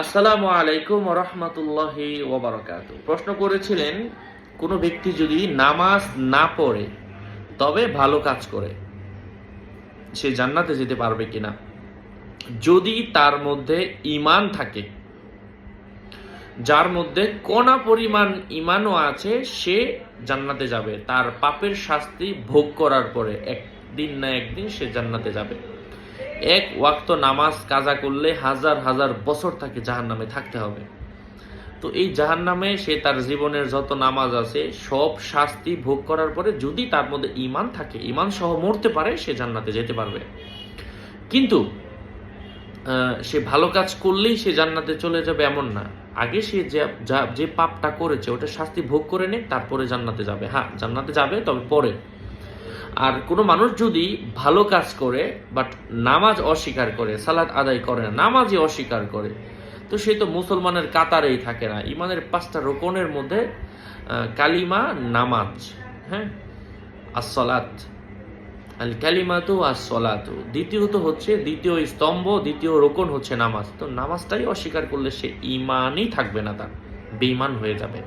আসসালামু আলাইকুম রহমতুল্লাহি ওবরাকাত প্রশ্ন করেছিলেন, কোনো ব্যক্তি যদি নামাজ না পড়ে, তবে ভালো কাজ করে, সে জান্নাতে যেতে পারবে কিনা? যদি তার মধ্যে ইমান থাকে, যার মধ্যে কোনা পরিমাণ ইমানও আছে, সে জান্নাতে যাবে। তার পাপের শাস্তি ভোগ করার পরে, একদিন না একদিন সে জান্নাতে যাবে। এক ওয়াক্ত নামাজ কাজা করলে হাজার হাজার বছর তাকে জাহান নামে থাকতে হবে। তো এই জাহান নামে সে তার জীবনের যত নামাজ আছে, সব শাস্তি ভোগ করার পরে যদি তার মধ্যে ইমান থাকে ইমান সহ মরতে পারে, সে জান্নাতে যেতে পারবে। কিন্তু সে ভালো কাজ করলেই সে জান্নাতে চলে যাবে এমন না। আগে সে যে পাপটা করেছে, ওটা শাস্তি ভোগ করে নে তারপরে জান্নাতে যাবে। হ্যাঁ জান্নাতে যাবে, তবে পরে। আর কোনো মানুষ যদি ভালো কাজ করে বাট নামাজ অস্বীকার করে সালাদ আদায় করে না, নামাজই অস্বীকার করে, তো সে তো মুসলমানের কাতারেই থাকে না। ইমানের পাঁচটা রোকনের মধ্যে কালিমা, নামাজ হ্যাঁ? আসলাত আল কালিমাতু আসলাতু দ্বিতীয়ত হচ্ছে, দ্বিতীয় স্তম্ভ, দ্বিতীয় রোকন হচ্ছে নামাজ। তো নামাজটাই অস্বীকার করলে সে ইমানই থাকবে না তার বেইমান হয়ে যাবে।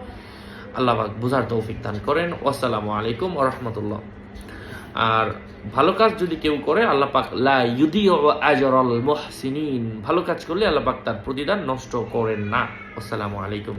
আল্লাহ বুঝার তৌফিক দান করেন। আসসালামু আলাইকুম ওয়া রাহমাতুল্লাহ। আর ভালো কাজ যদি কেউ করে, আল্লাহ পাক লা ইউদিউ আজরাল মুহসিনিন। ভালো কাজ করলে আল্লাহ পাক তার প্রতিদান নষ্ট করেন না। আসসালামু আলাইকুম।